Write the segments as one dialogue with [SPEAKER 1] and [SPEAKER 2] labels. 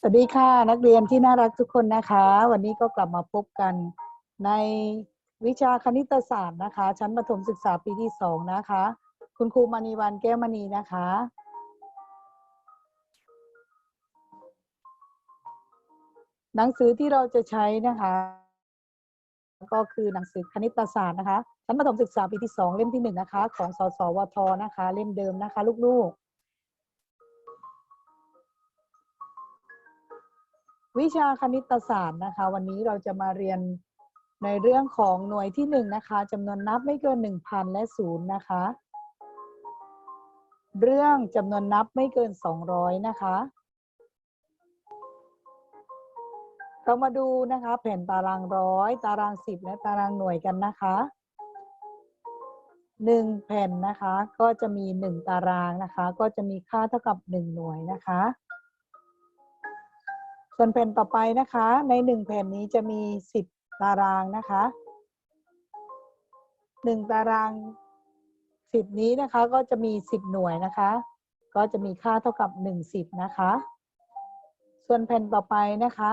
[SPEAKER 1] สวัสดีค่ะนักเรียนที่น่ารักทุกคนนะคะ วันนี้ก็กลับมาพบกันในวิชาคณิตศาสตร์นะคะ ชั้นประถมศึกษาปีที่สองนะคะ คุณครูมณีวันแก้วมณีนะคะ หนังสือที่เราจะใช้นะคะ ก็คือหนังสือคณิตศาสตร์นะคะชั้นประถมศึกษาปีที่สองเล่มที่หนึ่งนะคะ ของสสวทนะคะ เล่มเดิมนะคะ ลูกๆ วิชาคณิตศาสตร์นะคะ วันนี้เราจะมาเรียนในเรื่องของหน่วยที่หนึ่งนะคะจำนวนนับไม่เกินหนึ่งพันและศูนย์นะคะ เรื่องจำนวนนับไม่เกินสองร้อยนะคะ เรามาดูนะคะ แผ่นตารางร้อย ตารางสิบและตารางหน่วยกันนะคะหนึ่งแผ่นนะคะ ก็จะมีหนึ่งตารางนะคะ ก็จะมีค่าเท่ากับหนึ่งหน่วยนะคะ ส่วนแผ่นต่อไปนะคะ ในหนึ่งแผ่นนี้จะมีสิบตารางนะคะหนึ่งตารางสิบนี้นะคะก็จะมีสิบหน่วยนะคะ ก็จะมีค่าเท่ากับหนึ่งสิบนะคะ ส่วนแผ่นต่อไปนะคะ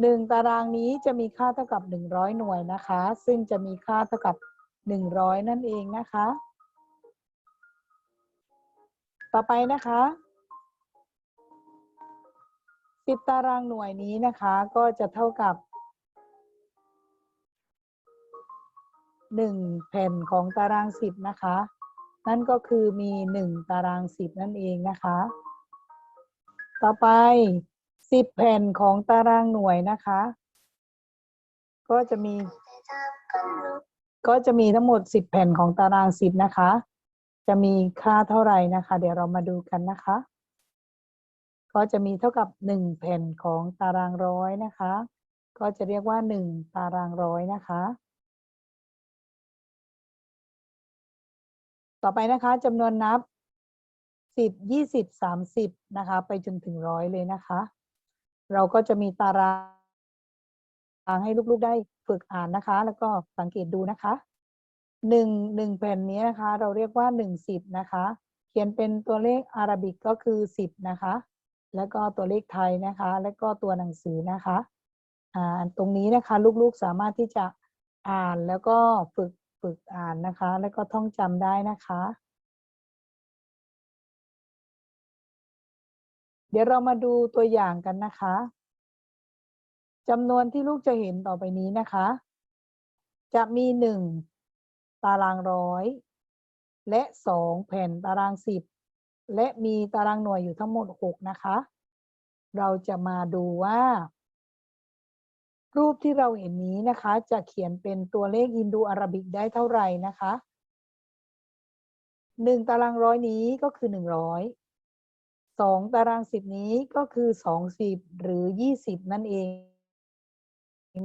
[SPEAKER 1] หนึ่งตารางนี้จะมีค่าเท่ากับหนึ่งร้อยหน่วยนะคะ ซึ่งจะมีค่าเท่ากับหนึ่งร้อยนั่นเองนะคะ ต่อไปนะคะสิบตารางหน่วยนี้นะคะก็จะเท่ากับหนึ่งแผ่นของตารางสิบนะคะ นั่นก็คือมีหนึ่งตารางสิบนั่นเองนะคะ ต่อไป สิบแผ่นของตารางหน่วยนะคะ ก็จะมีก็จะมีทั้งหมดสิบแผ่นของตารางสิบนะคะ จะมีค่าเท่าไหร่นะคะ เดี๋ยวเรามาดูกันนะคะ ก็จะมีเท่ากับหนึ่งแผ่นของตารางร้อยนะคะ ก็จะเรียกว่าหนึ่งตารางร้อยนะคะ ต่อไปนะคะจำนวนนับสิบยี่สิบสามสิบนะคะ ไปจนถึงร้อยเลยนะคะ เราก็จะมีตารางให้ลูกๆได้ฝึกอ่านนะคะ แล้วก็สังเกตดูนะคะหนึ่งหนึ่งแผ่นนี้นะคะ เราเรียกว่าหนึ่งสิบนะคะ เขียนเป็นตัวเลขอารบิกก็คือสิบนะคะ แล้วก็ตัวเลขไทยนะคะ แล้วก็ตัวหนังสือนะคะอ่าตรงนี้นะคะลูกๆสามารถที่จะอ่านแล้วก็ฝึกฝึกอ่านนะคะ แล้วก็ท่องจำได้นะคะ เดี๋ยวเรามาดูตัวอย่างกันนะคะจำนวนที่ลูกจะเห็นต่อไปนี้นะคะ จะมีหนึ่งตารางร้อยและสองแผ่นตารางสิบและมีตารางหน่วยอยู่ทั้งหมดหกนะคะ เราจะมาดูว่า รูปที่เราเห็นนี้นะคะ จะเขียนเป็นตัวเลขฮินดูอาราบิกได้เท่าไหร่นะคะหนึ่งตารางร้อยนี้ก็คือหนึ่งร้อย สองตารางสิบนี้ก็คือสองสิบหรือยี่สิบนั่นเอง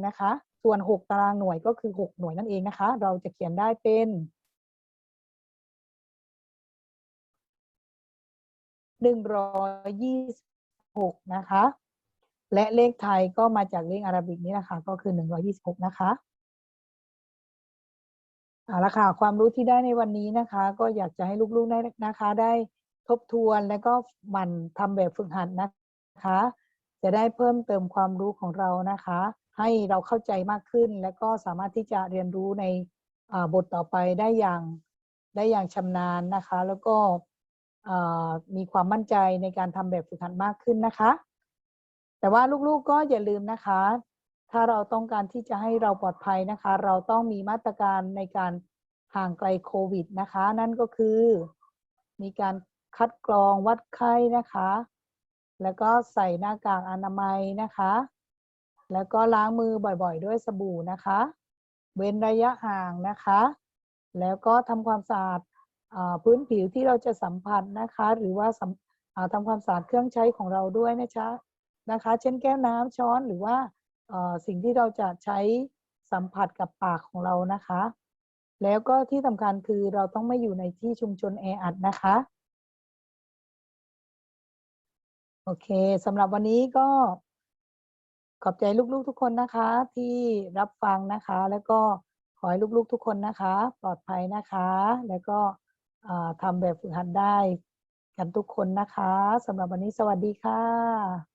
[SPEAKER 1] นะคะ ส่วนหกตารางหน่วยก็คือหกหน่วยนั่นเองนะคะ เราจะเขียนได้เป็นหนึ่งร้อยยี่สิบหกนะคะ และเลขไทยก็มาจากเลขอาราบิกนี้นะคะ ก็คือหนึ่งร้อยี่สิบหกนะคะเอาละค่ะความรู้ที่ได้ในวันนี้นะคะ ก็อยากจะให้ลูกๆได้นะคะ ได้ ทบทวนแล้วก็มันทำแบบฝึกหัดนะคะ จะได้เพิ่มเติมความรู้ของเรานะคะ ให้เราเข้าใจมากขึ้น และก็สามารถที่จะเรียนรู้ในบทต่อไปได้อย่างได้อย่างชำนาญนะคะ แล้วก็มีความมั่นใจในการทำแบบฝึกหัดมากขึ้นนะคะ แต่ว่าลูกๆก็อย่าลืมนะคะ ถ้าเราต้องการที่จะให้เราปลอดภัยนะคะ เราต้องมีมาตรการในการห่างไกลโควิดนะคะ นั่นก็คือ มีการ คัดกรองวัดไข้นะคะ แล้วก็ใส่หน้ากากอนามัยนะคะ แล้วก็ล้างมือบ่อยๆ ด้วยสบู่นะคะ เว้นระยะห่างนะคะ แล้วก็ทำความสะอาดพื้นผิวที่เราจะสัมผัสนะคะ หรือว่าทำความสะอาดเครื่องใช้ของเราด้วยนะจ๊ะนะคะ เช่นแก้วน้ำช้อนหรือว่าสิ่งที่เราจะใช้สัมผัสกับปากของเรานะคะ แล้วก็ที่สำคัญคือเราต้องไม่อยู่ในที่ชุมชนแออัดนะคะ โอเคสำหรับวันนี้ก็ ขอบใจลูกๆทุกคนนะคะ ที่รับฟังนะคะ แล้วก็ขอให้ลูกๆทุกคนนะคะ ปลอดภัยนะคะ แล้วก็ทำแบบฝึกหัดได้กันทุกคนนะคะสำหรับวันนี้สวัสดีค่ะ